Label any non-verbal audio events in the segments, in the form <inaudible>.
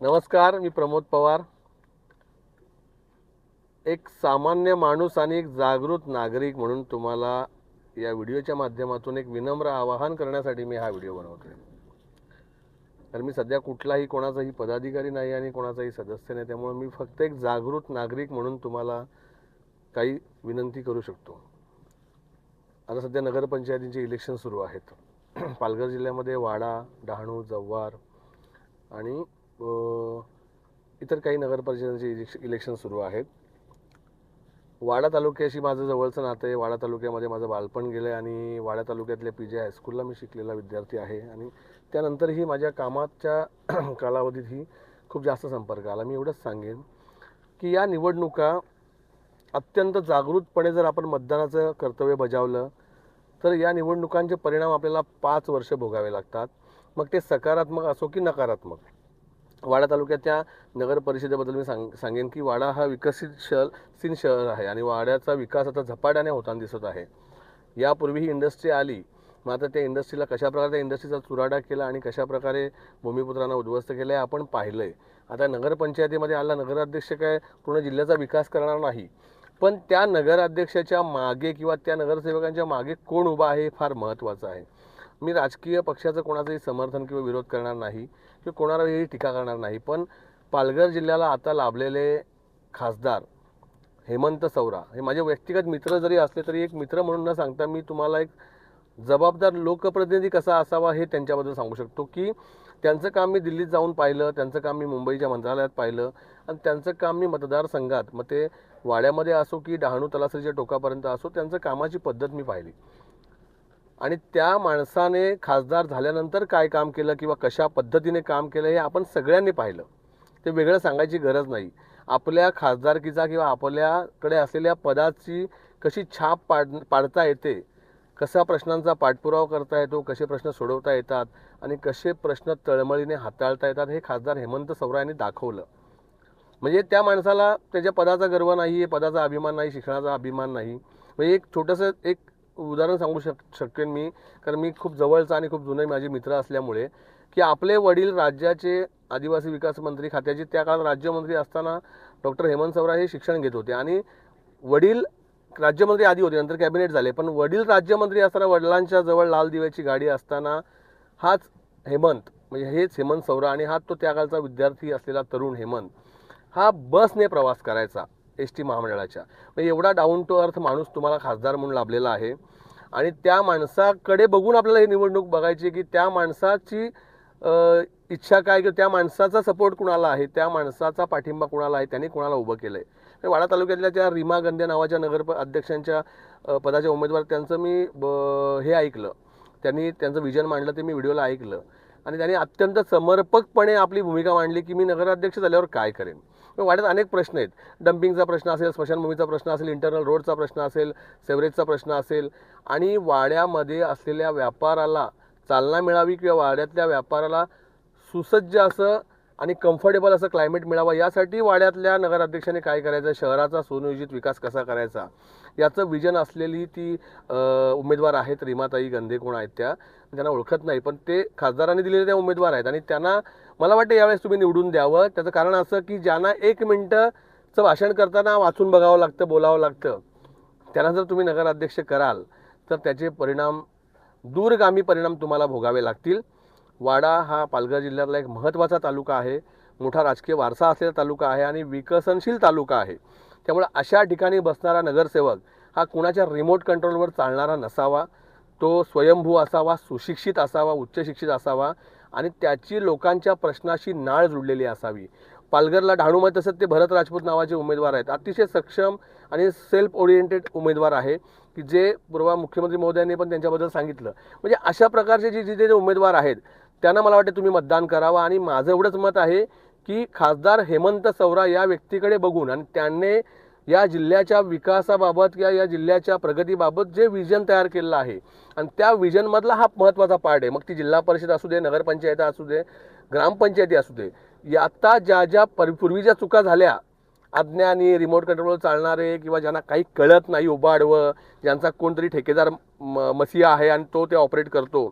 नमस्कार मी प्रमोद पवार. एक सामान्य माणूस आणि एक जागृत नागरिक म्हणून तुम्हाला या व्हिडिओच्या माध्यमातून एक विनम्र आवाहन करण्यासाठी मी हा व्हिडिओ बनवतोय. तर मी सध्या कुठलाही कोणाचाही पदाधिकारी नाही आणि कोणाचाही सदस्य नाही त्यामुळे मी फक्त एक जागृत नागरिक म्हणून तुम्हाला काही विनंती करू शकतो. आता सध्या नगरपंचायतींचे इलेक्शन सुरू आहेत. पालघर जिल्ह्यामध्ये वाडा डहाणू जव्हार आणि इतर काही नगरपरिषदांचे इलेक्शन सुरू आहेत. वाडा तालुक्याशी माझं जवळचं नातं आहे. वाडा तालुक्यामध्ये माझं बालपण गेलं आहे आणि वाडा तालुक्यातल्या पी जे हायस्कूलला मी शिकलेला विद्यार्थी आहे आणि त्यानंतरही माझ्या कामाच्या <clears throat> कालावधीतही खूप जास्त संपर्क आला. मी एवढंच सांगेन की या निवडणुका अत्यंत जागृतपणे जर आपण मतदानाचं कर्तव्य बजावलं तर या निवडणुकांचे परिणाम आपल्याला पाच वर्ष भोगावे लागतात. मग ते सकारात्मक असो की नकारात्मक. वाडा तालुक्याच्या नगर परिषदेबद्दल मी सांग सांगेन की वाडा हा विकसित शहर सीन शहर आहे आणि वाड्याचा विकास आता झपाट्याने होताना दिसत आहे. यापूर्वी ही इंडस्ट्री आली मात्र त्या इंडस्ट्रीला कशाप्रकारे त्या इंडस्ट्रीचा चुराडा केला आणि कशाप्रकारे भूमिपुत्रांना उद्ध्वस्त केलं आहे आपण पाहिलं आहे आता नगरपंचायतीमध्ये आला नगराध्यक्ष काय पूर्ण जिल्ह्याचा विकास करणार नाही. पण त्या नगराध्यक्षाच्या मागे किंवा त्या नगरसेवकांच्या मागे कोण उभा आहे हे फार महत्त्वाचं आहे. मी राजकीय पक्षाचं कोणाचंही समर्थन किंवा विरोध करणार नाही किंवा कोणावरही टीका करणार नाही पण पालघर जिल्ह्याला आता लाभलेले खासदार हेमंत सौरा हे माझे व्यक्तिगत मित्र जरी असले तरी एक मित्र म्हणून न सांगता मी तुम्हाला एक जबाबदार लोकप्रतिनिधी कसा असावा हे त्यांच्याबद्दल सांगू शकतो की त्यांचं काम मी दिल्लीत जाऊन पाहिलं त्यांचं काम मी मुंबईच्या मंत्रालयात पाहिलं आणि त्यांचं काम मी मतदारसंघात मग ते वाड्यामध्ये असो की डहाणू तलासरीच्या टोकापर्यंत असो त्यांचं कामाची पद्धत मी पाहिली. आणि त्या माणसाने खासदार झाल्यानंतर काय काम केलं किंवा कशा पद्धतीने काम केलं हे आपण सगळ्यांनी पाहिलं. ते वेगळं सांगायची गरज नाही. आपल्या खासदारकीचा किंवा आपल्याकडे असलेल्या पदाची कशी छाप पाड पाडता येते कसा प्रश्नांचा पाठपुरावा करता येतो कसे प्रश्न सोडवता येतात आणि कसे प्रश्न तळमळीने हाताळता येतात हे खासदार हेमंत सौरा यांनी दाखवलं. म्हणजे त्या माणसाला त्याच्या पदाचा गर्व नाही पदाचा अभिमान नाही शिक्षणाचा अभिमान नाही. म्हणजे एक छोटंसं एक उदाहरण सांगू शक शकेन मी. कारण मी खूप जवळचा आणि खूप जुने माझे मित्र असल्यामुळे की आपले वडील राज्याचे आदिवासी विकास मंत्री खात्याचे त्या काळात राज्यमंत्री असताना डॉक्टर हेमंत सवरा हे शिक्षण घेत होते. आणि वडील राज्यमंत्री आधी होते नंतर कॅबिनेट झाले. पण वडील राज्यमंत्री असताना वडिलांच्या जवळ लाल दिव्याची गाडी असताना हाच हेमंत म्हणजे हेच हेमंत सौरा आणि हा तो त्या काळचा विद्यार्थी असलेला तरुण हेमंत हा बसने प्रवास करायचा. एस टी महामंडळाच्या. म्हणजे एवढा डाऊन टू अर्थ माणूस तुम्हाला खासदार म्हणून लाभलेला आहे. आणि त्या माणसाकडे बघून आपल्याला ही निवडणूक बघायची की त्या माणसाची इच्छा काय किंवा त्या माणसाचा सपोर्ट कुणाला आहे? त्या माणसाचा पाठिंबा कुणाला आहे? त्यांनी कुणाला उभं केलं आहे वाडा तालुक्यातल्या त्या रीमा गंदे नावाच्या नगर अध्यक्षांच्या पदाच्या उमेदवार त्यांचं मी ब- हे ऐकलं. त्यांनी त्यांचं विजन मांडलं ते मी व्हिडिओला ऐकलं. आणि त्यांनी अत्यंत समर्पकपणे आपली भूमिका मांडली की मी नगराध्यक्ष झाल्यावर काय करेन? वाड्यात अनेक प्रश्न आहेत. डम्पिंगचा प्रश्न असेल स्मशानभूमीचा प्रश्न असेल इंटरनल रोडचा प्रश्न असेल सेवरेजचा प्रश्न असेल आणि वाड्यामध्ये असलेल्या व्यापाराला चालना मिळावी किंवा वाड्यातल्या व्यापाराला सुसज्ज असं आणि कम्फर्टेबल असं क्लायमेट मिळावं यासाठी वाड्यातल्या नगराध्यक्षाने काय करायचं? शहराचा सुनियोजित विकास कसा करायचा? याचं विजन असलेली ती उमेदवार आहेत रिमाताई गंधे कोण आहेत त्या? त्यांना ओळखत नाही पण ते खासदारांनी दिलेले त्या उमेदवार आहेत आणि त्यांना मला वाटतं यावेळेस तुम्ही निवडून द्यावं. त्याचं कारण असं की ज्यांना एक मिनटंचं भाषण करताना वाचून बघावं लागतं बोलावं लागतं. त्यांना जर तुम्ही नगराध्यक्ष कराल तर त्याचे परिणाम दूरगामी परिणाम तुम्हाला भोगावे लागतील. वाडा हा पालघर जिल्ह्यातला एक महत्त्वाचा तालुका आहे. मोठा राजकीय वारसा असलेला तालुका आहे आणि विकसनशील तालुका आहे. त्यामुळे अशा ठिकाणी बसणारा नगरसेवक हा कुणाच्या रिमोट कंट्रोलवर चालणारा नसावा. तो स्वयंभू असावा सुशिक्षित असावा उच्च शिक्षित असावा आणि त्याची लोकांच्या प्रश्नाशी नाळ जुळलेली असावी. पालघरला डहाणूमध्ये तसंच ते भरत राजपूत नावाचे उमेदवार आहेत. अतिशय सक्षम आणि सेल्फ ओरिएंटेड उमेदवार आहे की जे पूर्व मुख्यमंत्री महोदयांनी पण त्यांच्याबद्दल सांगितलं. म्हणजे अशा प्रकारचे जे जे जे उमेदवार आहेत त्यांना मला वाटतं तुम्ही मतदान करावं. आणि माझं एवढंच मत आहे की खासदार हेमंत सवरा या व्यक्तीकडे बघून आणि त्यांनी या जिल्ह्याच्या विकासाबाबत किंवा या जिल्ह्याच्या प्रगतीबाबत जे विजन तयार केलेलं आहे. आणि त्या विजनमधला हा महत्त्वाचा पार्ट आहे. मग ती जिल्हा परिषद असू दे नगरपंचायत असू दे ग्रामपंचायती असू दे. या आता ज्या ज्या पर पूर्वीच्या चुका झाल्या अज्ञानी रिमोट कंट्रोलवर चालणारे किंवा ज्यांना काही कळत नाही उभं आडवं ज्यांचा कोणतरी ठेकेदार म मसिया आहे आणि तो ते ऑपरेट करतो.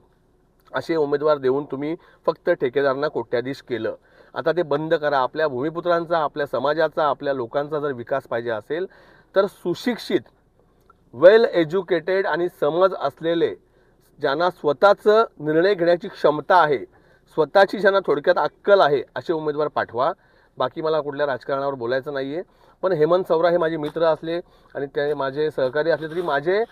असे उमेदवार देऊन तुम्ही फक्त ठेकेदारांना कोट्याधीश केलं. आता ते बंद करा. आपल्या भूमिपुत्रांचा आपल्या समाजाचा आपल्या लोकांचा जर विकास पाहिजे असेल तर सुशिक्षित वेल एज्युकेटेड आणि समज असलेले ज्यांना स्वतःचं निर्णय घेण्याची क्षमता आहे स्वतःची ज्यांना थोडक्यात अक्कल आहे असे उमेदवार पाठवा. बाकी मला कुठल्या राजकारणावर बोलायचं नाही आहे पण हेमंत सवरा हे माझे मित्र असले आणि ते माझे सहकारी असले तरी माझे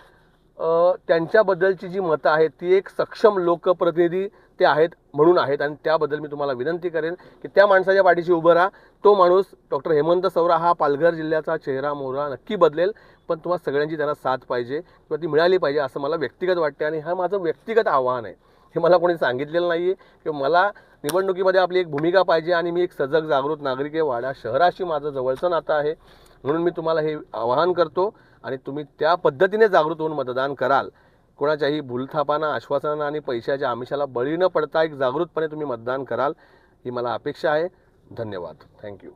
त्यांच्याबद्दलची जी मतं आहेत ती एक सक्षम लोकप्रतिनिधी ते आहेत म्हणून आहेत. आणि त्याबद्दल मी तुम्हाला विनंती करेन की त्या माणसाच्या पाठीशी उभं राहा. तो माणूस डॉक्टर हेमंत सौरा हा पालघर जिल्ह्याचा चेहरा मोहरा नक्की बदलेल. पण तुम्हाला सगळ्यांची त्यांना साथ पाहिजे किंवा ती मिळाली पाहिजे असं मला व्यक्तिगत वाटते आणि हा माझं व्यक्तिगत आव्हान आहे. हे मला कोणी सांगितलेलं नाही आहे किंवा मला निवडणुकीमध्ये आपली एक भूमिका पाहिजे आणि मी एक सजग जागृत नागरिक आहे. वाडा शहराशी माझं जवळचं नातं आहे. म्हणून मी तुम्हाला हे आवाहन करतो आणि तुम्ही त्या पद्धतीने जागृत होऊन मतदान कराल. कोणाच्याही भूलथापाना आश्वासनांना आणि पैशाच्या आमिषाला बळी न पडता एक जागृतपणे तुम्ही मतदान कराल ही मला अपेक्षा आहे. धन्यवाद. थँक्यू